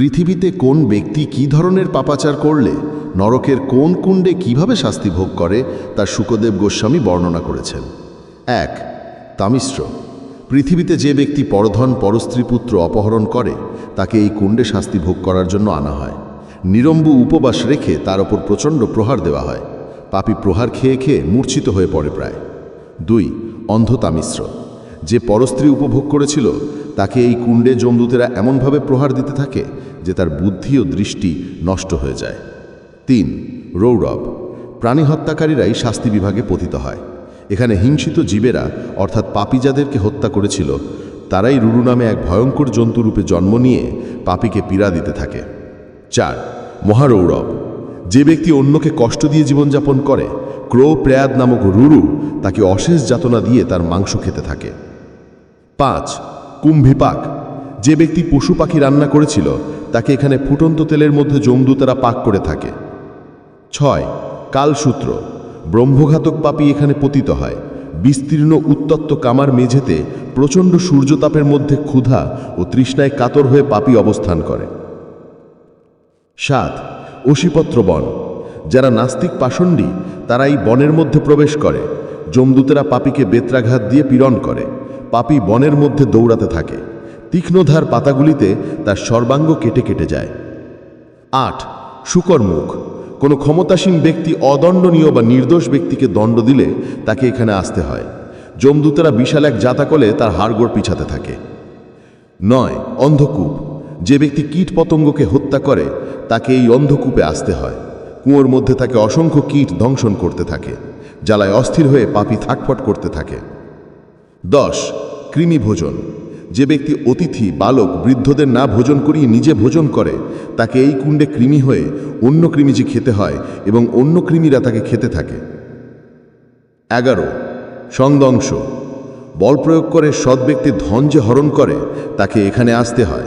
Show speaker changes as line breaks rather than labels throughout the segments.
পৃথিবীতে কোন ব্যক্তি কী ধরনের পাপাচার করলে, নরকের কোন কুণ্ডে কীভাবে শাস্তি ভোগ করে, তা শুকদেব গোস্বামী বর্ণনা করেছেন। এক, তামিশ্র। পৃথিবীতে যে ব্যক্তি পরধন পরস্ত্রীপুত্র অপহরণ করে, তাকে এই কুণ্ডে শাস্তি ভোগ করার জন্য আনা হয়। নিরম্বু উপবাস রেখে তার ওপর প্রচণ্ড প্রহার দেওয়া হয়। পাপী প্রহার খেয়ে খেয়ে মূর্ছিত হয়ে পড়ে প্রায়। দুই, অন্ধ তামিশ্র। যে পরস্ত্রী উপভোগ করেছিল, তাকে এই কুণ্ডে জমদূতেরা এমনভাবে প্রহার দিতে থাকে যে তার বুদ্ধি ও দৃষ্টি নষ্ট হয়ে যায়। তিন, রৌরব। প্রাণী হত্যাকারীরাই শাস্তি বিভাগে পতিত হয়। এখানে হিংসিত জীবেরা, অর্থাৎ পাপী যাদেরকে হত্যা করেছিল, তারাই রুরু নামে এক ভয়ঙ্কর জন্তুরূপে জন্ম নিয়ে পাপীকে পীড়া দিতে থাকে। চার, মহারৌরব। যে ব্যক্তি অন্যকে কষ্ট দিয়ে জীবনযাপন করে ক্রো প্রেয়াদ নামক রুরু তাকে অশেষ যাতনা দিয়ে তার মাংস খেতে থাকে। পাঁচ কুম্ভিপাক যে ব্যক্তি পশু পাখি রান্না করেছিল, তাকে এখানে ফুটন্ত তেলের মধ্যে জমদূতেরা পাক করে থাকে। ছয়, কালসূত্র। ব্রহ্মঘাতক পাপী এখানে পতিত হয়। বিস্তীর্ণ উত্তপ্ত কামার মেঝেতে প্রচণ্ড সূর্যতাপের মধ্যে ক্ষুধা ও তৃষ্ণায় কাতর হয়ে পাপী অবস্থান করে। সাত অশিপত্র বন। যারা নাস্তিক পাষণ্ডী তারা এই বনের মধ্যে প্রবেশ করে। জমদূতেরা পাপীকে বেত্রাঘাত দিয়ে পীড়ন করে। পাপী বনের মধ্যে দৌড়াতে থাকে। তীক্ষ্ণধার পাতাগুলিতে তার সর্বাঙ্গ কেটে কেটে যায়। আট শুকরমুখ কোনো ক্ষমতাসীন ব্যক্তি অদণ্ডনীয় বা নির্দোষ ব্যক্তিকে দণ্ড দিলে তাকে এখানে আসতে হয়। জমদূতেরা বিশাল এক জাতাকলে তার হাড়গোড় পিছাতে থাকে। নয়, অন্ধকূপ। যে ব্যক্তি কীট পতঙ্গকে হত্যা করে, তাকে এই অন্ধকূপে আসতে হয়। কুয়োর মধ্যে তাকে অসংখ্য কীট দংশন করতে থাকে। জ্বালায় অস্থির হয়ে পাপি থাকফট করতে থাকে। দশ, কৃমি ভোজন। যে ব্যক্তি অতিথি, বালক, বৃদ্ধদের না ভোজন করিয়ে নিজে ভোজন করে, তাকে এই কুণ্ডে কৃমি হয়ে অন্য কৃমি যে খেতে হয় এবং অন্য কৃমিরা তাকে খেতে থাকে। এগারো সংদংশ বল প্রয়োগ করে সৎ ব্যক্তি ধন যে হরণ করে, তাকে এখানে আসতে হয়।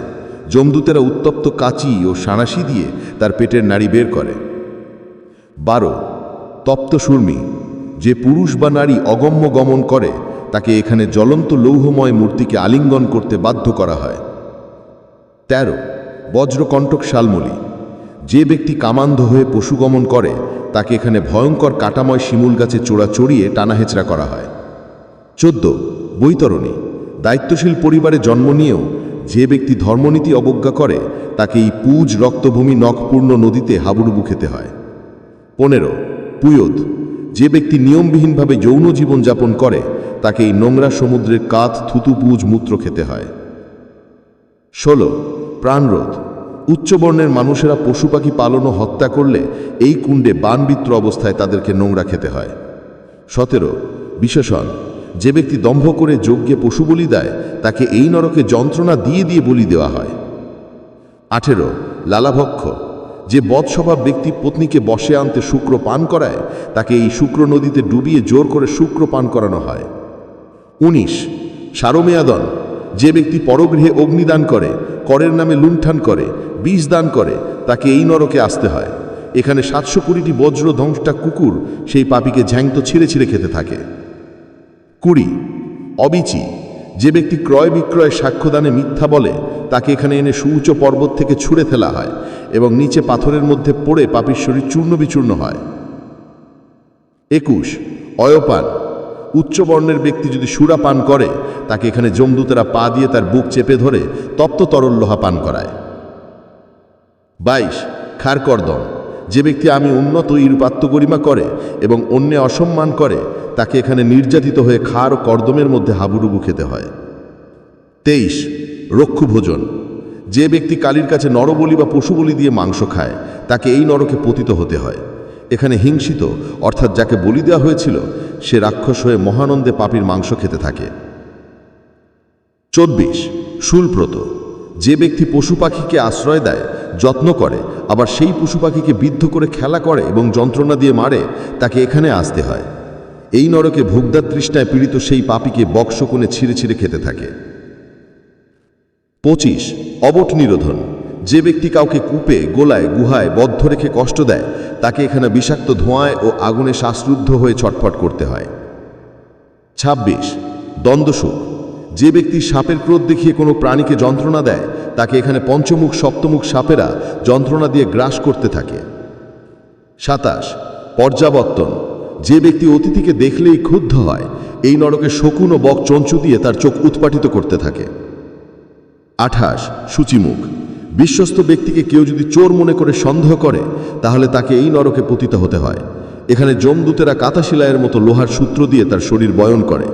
জমদূতেরা উত্তপ্ত কাচি ও সানাসি দিয়ে তার পেটের নাড়ি বের করে। বারো, তপ্ত সুর্মি। যে পুরুষ বা নারী অগম্য গমন করে তাকে এখানে জ্বলন্ত লৌহময় মূর্তিকে আলিঙ্গন করতে বাধ্য করা হয়। তেরো, বজ্রকণ্টক শালমলি। যে ব্যক্তি কামান্ধ হয়ে পশুগমন করে, তাকে এখানে ভয়ঙ্কর কাটাময় শিমুল গাছে চোরা চড়িয়ে টানাহেচড়া করা হয়। চোদ্দ, বৈতরণী। দায়িত্বশীল পরিবারে জন্ম নিয়েও যে ব্যক্তি ধর্মনীতি অবজ্ঞা করে, তাকে এই পুজ রক্তভূমি নখপূর্ণ নদীতে হাবুডুবু খেতে হয়। পনেরো পুয়দ যে ব্যক্তি নিয়মবিহীনভাবে যৌন জীবনযাপন করে, তাকে এই নোংরা সমুদ্রের কাত, থুতু, পুজ, মূত্র খেতে হয়। ষোলো, প্রাণরোধ। উচ্চবর্ণের মানুষেরা পশু পাখি পালন ও হত্যা করলে এই কুণ্ডে বানবিত্র অবস্থায় তাদেরকে নোংরা খেতে হয়। সতেরো, বিশেষণ। যে ব্যক্তি দম্ভ করে যজ্ঞে পশু বলি দেয়, তাকে এই নরকে যন্ত্রণা দিয়ে দিয়ে বলি দেওয়া হয়। আঠেরো, লালাভক্ষ। যে বৎস্বভাব ব্যক্তি পত্নীকে বসে আনতে শুক্র পান করায়, তাকে এই শুক্র নদীতে ডুবিয়ে জোর করে শুক্র পান করানো হয়। উনিশ। সারমেয়াদন। যে ব্যক্তি পরগৃহে অগ্নিদান করে, করের নামে লুণ্ঠান করে বীজ দান করে, তাকে এই নরকে আসতে হয়। এখানে সাতশো কুড়িটি বজ্র ধ্বংসটা কুকুর, সেই পাপিকে ঝ্যাংতো ছিঁড়ে ছিঁড়ে খেতে থাকে। কুড়ি। অবিচি। যে ব্যক্তি ক্রয় বিক্রয় সাক্ষ্যদানে মিথ্যা বলে, তাকে এখানে এনে সুউচ্চ পর্বত থেকে ছুঁড়ে ফেলা হয় এবং নিচে পাথরের মধ্যে পড়ে পাপির শরীর চূর্ণ বিচূর্ণ হয়। একুশ, অয়পান। উচ্চবর্ণের ব্যক্তি যদি সুরা পান করে, তাকে এখানে জমদূতেরা পা দিয়ে তার বুক চেপে ধরে তপ্ত তরল লোহা পান করায়। বাইশ, খারকর্দম। যে ব্যক্তি আমি উন্নত ইরুপাত্মগরিমা করে এবং অন্যে অসম্মান করে, তাকে এখানে নির্যাতিত হয়ে খার ও কর্দমের মধ্যে হাবুডুবু খেতে হয়। তেইশ রক্ষু ভোজন যে ব্যক্তি কালীর কাছে নরবলি বা পশু বলি দিয়ে মাংস খায়, তাকে এই নরকে পতিত হতে হয়। এখানে হিংসিত, অর্থাৎ যাকে বলি দেওয়া হয়েছিল, সে রাক্ষস হয়ে মহানন্দে পাপির মাংস খেতে থাকে। চব্বিশ, শুলপ্রত। যে ব্যক্তি পশু পাখিকে আশ্রয় দেয়, যত্ন করে, আবার সেই পশু পাখিকে বিদ্ধ করে খেলা করে এবং যন্ত্রণা দিয়ে মারে, তাকে এখানে আসতে হয়। এই নরকে ভোগদার তৃষ্ণায় পীড়িত সেই পাপিকে বক্সকোণে ছিঁড়ে ছিঁড়ে খেতে থাকে। পঁচিশ, অবট নিরোধন। যে ব্যক্তি কাউকে কূপে, গোলায়, গুহায় বদ্ধ রেখে কষ্ট দেয়, তাকে এখানে বিষাক্ত ধোঁয়ায় ও আগুনে শ্বাসরুদ্ধ হয়ে ছটফট করতে হয়। ২৬ দ্বন্দ্বসুখ যে ব্যক্তি সাপের ক্রোধ দেখিয়ে কোনো প্রাণীকে যন্ত্রণা দেয়, তাকে এখানে পঞ্চমুখ, সপ্তমুখ সাপেরা যন্ত্রণা দিয়ে গ্রাস করতে থাকে। সাতাশ, পর্যাবর্তন। যে ব্যক্তি অতিথিকে দেখলেই ক্ষুব্ধ হয়, এই নরকে শকুন ও বক চঞ্চু দিয়ে তার চোখ উৎপাটিত করতে থাকে। আঠাশ, সূচিমুখ। বিশ্বস্ত ব্যক্তিকে কেউ যদি চোর মনে করে সন্দেহ করে, তাহলে তাকে এই নরকে পতিত হতে হয়। এখানে জমদূতেরা কাতাশিলায়ের মতো লোহার সূত্র দিয়ে তার শরীর বয়ন করে।